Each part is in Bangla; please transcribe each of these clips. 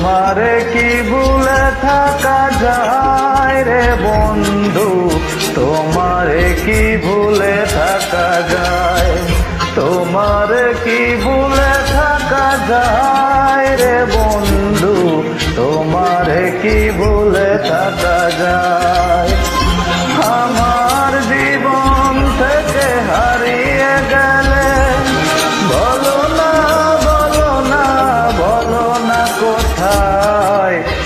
তোমারে কি ভুলে থাকা যায় রে বন্ধু? তোমারে কি ভুলে থাকা যায়? তোমারে কি ভুলে থাকা যায় রে বন্ধু? তোমারে কি ভুলে থাকা যায়? আমার জীবন থেকে হারিয়ে গেলে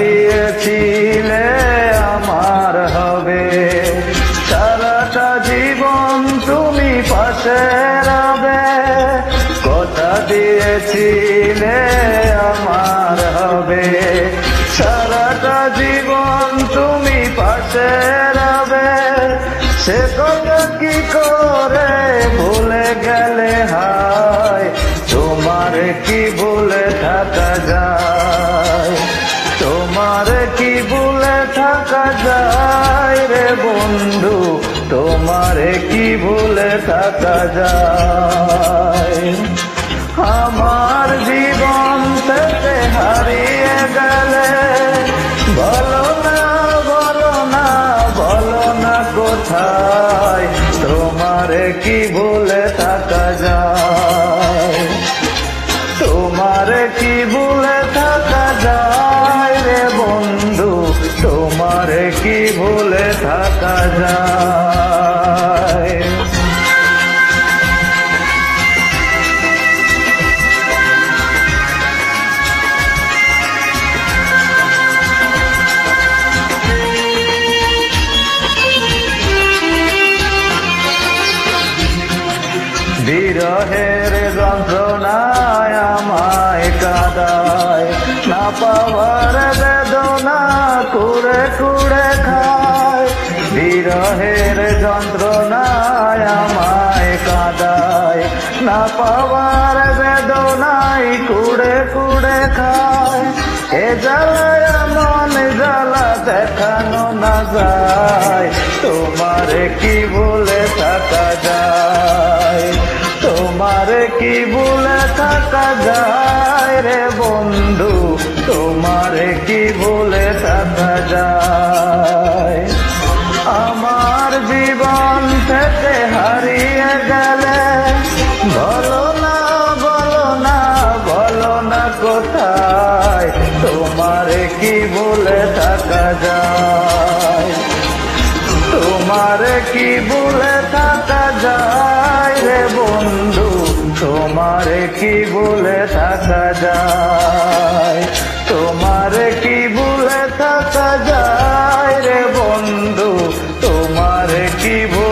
দিয়েছিলে আমার হবে। সারাটা জীবন তুমি পাশে রবে। কথা দিয়েছিলে আমার হবে। সারাটা জীবন তুমি পাশে রবে। সে কথা কি করে তোমার কি ভুলে থাকা যায়? কি ভুলে থাকা যায়? বিরহের যন্ত্রণায় আমায় কাদায় না পাওয়ার বেদনা কুড়ে কুড়ে যন্ত্রণায় আমায় কাদায়, না পাওয়ার বেদনাই কুড়ে কুড়ে খায়। এ জ্বালায় মন, জ্বালা দেখানো না যায়, তোমারে কি বলে থাকা যায়? তোমারে কি ভুলে থাকা যায় রে বন্ধু, তোমারে কি ভুলে থাকা যায়? থেকে হারিয়ে গেলে। বলো না বলো না বলো না কোথায়? তোমারে কি ভুলে থাকা যায়? তোমার কি ভুলে থাকা যায় রে বন্ধু? তোমার কি ভুলে থাকা যায়? তোমার কি ভুলে থাকা যায় রে বন্ধু? তোমার কি যায়